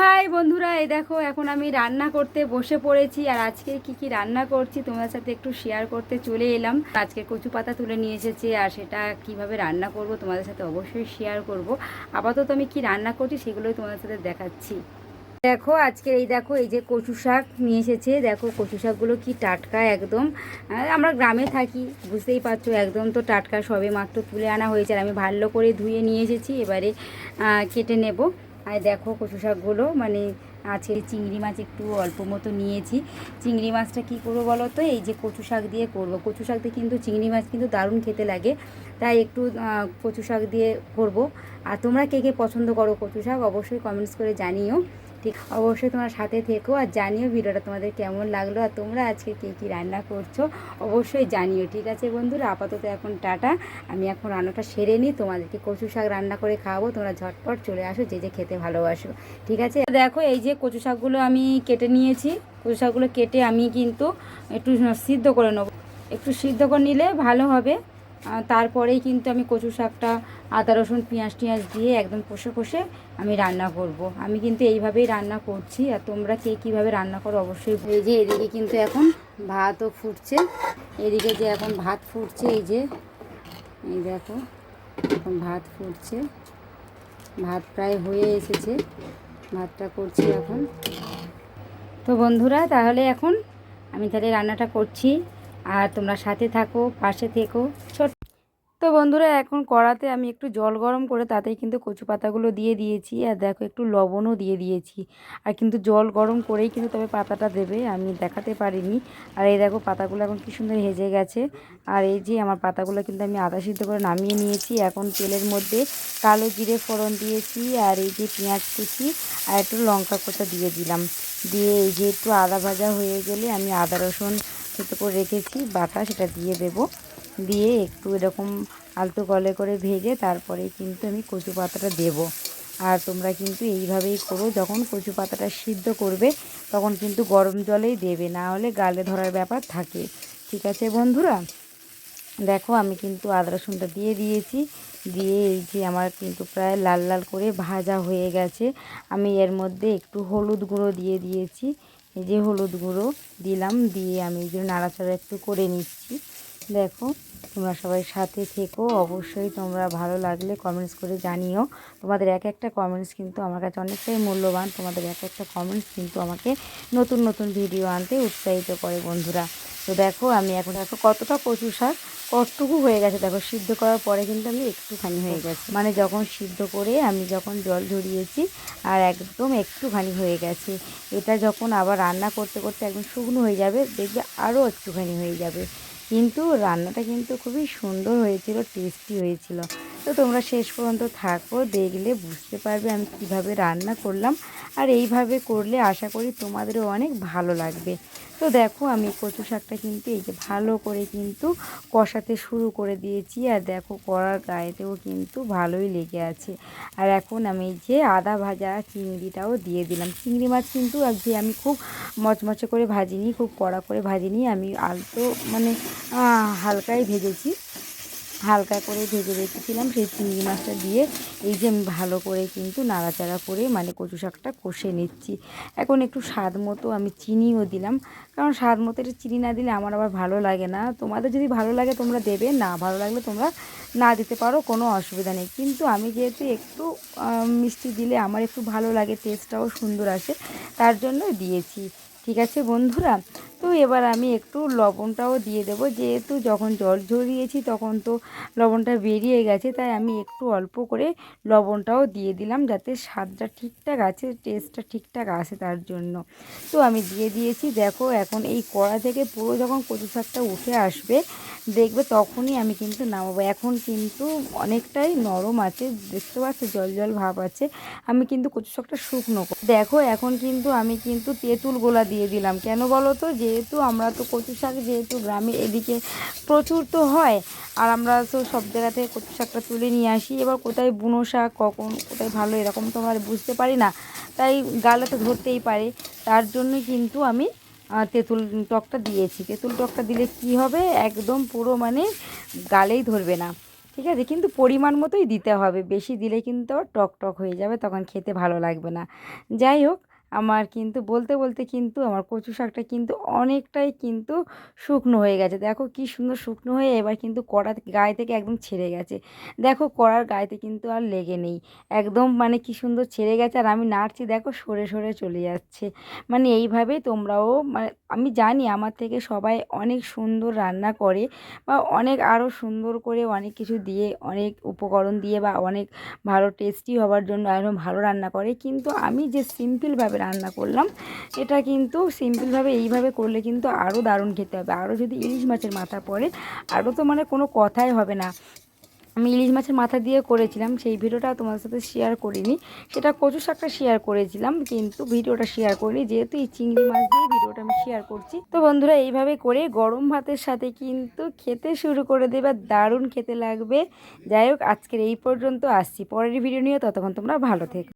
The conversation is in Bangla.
হাই বন্ধুরা, এই দেখো, এখন আমি রান্না করতে বসে পড়েছি আর আজকে কি কি রান্না করছি তোমাদের সাথে একটু শেয়ার করতে চলে এলাম। আজকে কচু পাতা তুলে নিয়ে এসেছি আর সেটা কীভাবে রান্না করব তোমাদের সাথে অবশ্যই শেয়ার করব। আপাতত আমি কি রান্না করছি সেগুলোই তোমাদের সাথে দেখাচ্ছি। দেখো, আজকে এই দেখো, এই যে কচু শাক নিয়ে এসেছে। দেখো, কচু শাকগুলো কি টাটকা একদম। আমরা গ্রামে থাকি, বুঝতেই পারছ, একদম তো টাটকা সবে মাত্র তুলে আনা হয়েছে। আর আমি ভালো করে ধুয়ে নিয়ে এসেছি, এবারে কেটে নেব। আর দেখো কচু শাকগুলো মানে আছে চিংড়ি মাছ একটু অল্প মতো নিয়েছি। চিংড়ি মাছটা কি করব বলো তো? এই যে কচু শাক দিয়ে করব। কচু শাক দিয়ে কিন্তু চিংড়ি মাছ কিন্তু দারুণ খেতে লাগে। তাই একটু কচু শাক দিয়ে করব। আর তোমরা কে কে পছন্দ করো কচু শাক? অবশ্যই কমেন্টস করে জানিও। ঠিক, অবশ্যই তোমার সাথে থেকো আর জানিও ভিডিওটা তোমাদের কেমন লাগল আর তোমরা আজকে কে কী রান্না করছ, অবশ্যই জানিও। ঠিক আছে বন্ধুরা, আপাতত এখন টাটা। আমি এখন রান্নাটা সেরে নিই, তোমাদেরকে কচু শাক রান্না করে খাওয়াবো। তোমরা ঝটপট চলে আসো, যে যে খেতে ভালোবাসো। ঠিক আছে? দেখো এই যে কচু শাকগুলো আমি কেটে নিয়েছি। কচু শাকগুলো কেটে আমি কিন্তু একটু সিদ্ধ করে নেব। একটু সিদ্ধ করে নিলে ভালো হবে। তারপরেই কিন্তু আমি কচু শাকটা, আদা, রসুন, পেঁয়াজ টিয়াজ দিয়ে একদম কষে কষে আমি রান্না করব। আমি কিন্তু এইভাবেই রান্না করছি আর তোমরা কে কীভাবে রান্না করো অবশ্যই এই যে এদিকে কিন্তু এখন ভাতও ফুটছে। এদিকে যে এখন ভাত ফুটছে, এই যে, এই দেখো, এখন ভাত ফুটছে। ভাত প্রায় হয়ে এসেছে, ভাতটা করছি এখন। তো বন্ধুরা, তাহলে এখন আমি তাহলে রান্নাটা করছি। আর তোমরা সাথে থাকো, পাশে থেকো। ছোট তো বন্ধুরা, এখন কড়াতে আমি একটু জল গরম করে তাতেই কিন্তু কচু পাতাগুলো দিয়ে দিয়েছি। আর দেখো, একটু লবণও দিয়ে দিয়েছি। আর কিন্তু জল গরম করেই কিন্তু তবে পাতাটা দেবে, আমি দেখাতে পারিনি। আর এই দেখো, পাতাগুলো এখন কী সুন্দর হেজে গেছে। আর এই যে আমার পাতাগুলো কিন্তু আমি আদা সিদ্ধ করে নামিয়ে নিয়েছি। এখন তেলের মধ্যে কালো জিরে ফোড়ন দিয়েছি আর এই যে পেঁয়াজ কুচি আর একটু লঙ্কা কোচা দিয়ে দিলাম। দিয়ে এই যে একটু আদা ভাজা হয়ে গেলে আমি আদা রসুন ছোটো করে রেখেছি, বাটা সেটা দিয়ে দেব। দিয়ে একটু এরকম আলতো গলে করে ভেজে তারপরে কিন্তু আমি কচু পাতাটা দেব। আর তোমরা কিন্তু এইভাবেই করো, যখন কচু পাতাটা সিদ্ধ করবে তখন কিন্তু গরম জলেই দেবে, না হলে গালে ধরার ব্যাপার থাকে। ঠিক আছে বন্ধুরা? দেখো আমি কিন্তু আদা রসুনটা দিয়ে দিয়েছি। দিয়ে এই যে আমার কিন্তু প্রায় লাল লাল করে ভাজা হয়ে গেছে। আমি এর মধ্যে একটু হলুদ গুঁড়ো দিয়ে দিয়েছি। এই যে হলুদ গুঁড়ো দিলাম, দিয়ে আমি এই যে নাড়াচাড়া একটু করে নিচ্ছি। দেখো, তোমরা সবাই সাথে থেকো, অবশ্যই তোমরা ভালো লাগলে কমেন্টস করে জানিও। তোমাদের এক একটা কমেন্টস কিন্তু আমার কাছে অনেকটাই মূল্যবান। তোমাদের এক একটা কমেন্টস কিন্তু আমাকে নতুন নতুন ভিডিও আনতে উৎসাহিত করে বন্ধুরা। তো দেখো, আমি এখন দেখো কতটা কচু শাক, কতটুকু হয়ে গেছে। দেখো, সিদ্ধ করার পরে কিন্তু আমি একটুখানি হয়ে গেছে। মানে যখন সিদ্ধ করে আমি যখন জল ঝরিয়েছি, আর একদম একটুখানি হয়ে গেছে। এটা যখন আবার রান্না করতে করতে একদম শুকনো হয়ে যাবে, দেখবে আরও একটুখানি হয়ে যাবে। কিন্তু রান্নাটা কিন্তু খুবই সুন্দর হয়েছিল টেস্টি হয়েছিল। তো তোমরা শেষ পর্যন্ত থাকো, দেখলে বুঝতে পারবে আমি কীভাবে রান্না করলাম। আর এইভাবে করলে আশা করি তোমাদেরও অনেক ভালো লাগবে। তো দেখো আমি কচু শাকটা কিন্তু এই যে ভালো করে কিন্তু কষাতে শুরু করে দিয়েছি। আর দেখো কড়ার গায়েতেও কিন্তু ভালোই লেগে আছে। আর এখন আমি যে আদা ভাজা চিংড়িটাও দিয়ে দিলাম। চিংড়ি মাছ কিন্তু যে আমি খুব মচমচে করে ভাজিনি, খুব কড়া করে ভাজিনি। আমি আলতো মানে হালকাই ভেজেছি। হালকা করে ভেজে রেখেছিলাম, সেই চিংড়ি মাছটা দিয়ে। এই যে ভালো করে কিন্তু নাড়াচাড়া করে মানে কচু শাকটা কষে নিচ্ছি। এখন একটু স্বাদ মতো আমি চিনিও দিলাম। কারণ স্বাদ মতো এটা চিনি না দিলে আমার আবার ভালো লাগে না। তোমাদের যদি ভালো লাগে তোমরা দেবে, না ভালো লাগলে তোমরা না দিতে পারো, কোনো অসুবিধা নেই। কিন্তু আমি যেহেতু একটু মিষ্টি দিলে আমার একটু ভালো লাগে টেস্টটাও সুন্দর আসে, তার জন্য দিয়েছি। ঠিক আছে বন্ধুরা? তো এবার আমি একটু লবণটাও দিয়ে দেবো। যেহেতু যখন জল ঝরিয়েছি তখন তো লবণটা বেরিয়ে গেছে, তাই আমি একটু অল্প করে লবণটাও দিয়ে দিলাম যাতে স্বাদটা ঠিকঠাক আছে টেস্টটা ঠিকঠাক আসে তার জন্য। তো আমি দিয়ে দিয়েছি। দেখো এখন এই কড়া থেকে পুরো যখন কচু শাকটা উঠে আসবে দেখবে তখনই আমি কিন্তু নামাবো। এখন কিন্তু অনেকটাই নরম আছে, দেখতে পাচ্ছ জল জল ভাব আছে। আমি কিন্তু কচু শাকটা শুকনো। দেখো, এখন কিন্তু আমি কিন্তু তেঁতুল গোলা দিয়ে দিলাম। কেন বলো তো? যেহেতু আমরা তো কচু শাক যেহেতু গ্রামে এদিকে প্রচুর তো হয়, আর আমরা তো সব জায়গা থেকে কচু শাকটা তুলে নিয়ে আসি। এবার কোথায় বুনো শাক, কখন কোথায় ভালো, এরকম তো আমরা বুঝতে পারি না। তাই গালে তো ধরতেই পারে। তার জন্য কিন্তু আমি তেঁতুল টকটা দিয়েছি। তেঁতুল টকটা দিলে কি হবে? একদম পুরো মানে গালেই ধরবে না। ঠিক আছে? কিন্তু পরিমাণ মতোই দিতে হবে। বেশি দিলে কিন্তু টক টক হয়ে যাবে, তখন খেতে ভালো লাগবে না। যাই হোক আমার কিন্তু, বলতে বলতে কিন্তু আমার কচু শাকটা কিন্তু অনেকটাই কিন্তু শুকনো হয়ে গেছে। দেখো কি সুন্দর শুকনো হয়ে এবার কিন্তু কড়া গায়ে থেকে একদম ছেড়ে গেছে। দেখো কড়ার গায়েতে কিন্তু আর লেগে নেই। একদম মানে কি সুন্দর ছেড়ে গেছে আর আমি নাড়ছি, দেখো সরে সরে চলে যাচ্ছে। মানে এইভাবেই তোমরাও মানে আমি জানি আমার থেকে সবাই অনেক সুন্দর রান্না করে বা অনেক আরও সুন্দর করে অনেক কিছু দিয়ে, অনেক উপকরণ দিয়ে বা অনেক ভালো টেস্টি হওয়ার জন্য একদম ভালো রান্না করে। কিন্তু আমি যে সিম্পলভাবে রান্না করলাম। এটা কিন্তু সিম্পলভাবে এইভাবে করলে কিন্তু আরও দারুণ খেতে হবে। আরও যদি ইলিশ মাছের মাথা পড়ে আরও তো মানে কোনো কথাই হবে না। আমি ইলিশ মাছের মাথা দিয়ে করেছিলাম, সেই ভিডিওটা তোমাদের সাথে শেয়ার করিনি। সেটা কচু শাকটা শেয়ার করেছিলাম, কিন্তু ভিডিওটা শেয়ার করিনি। যেহেতু এই চিংড়ি মাছ দিয়ে ভিডিওটা আমি শেয়ার করছি। তো বন্ধুরা, এইভাবে করে গরম ভাতের সাথে কিন্তু খেতে শুরু করে দেবে। দারুণ খেতে লাগবে। যাই হোক, আজকের এই পর্যন্ত আসছি। পরের ভিডিও নিয়ে ততক্ষণ তোমরা ভালো থেকো।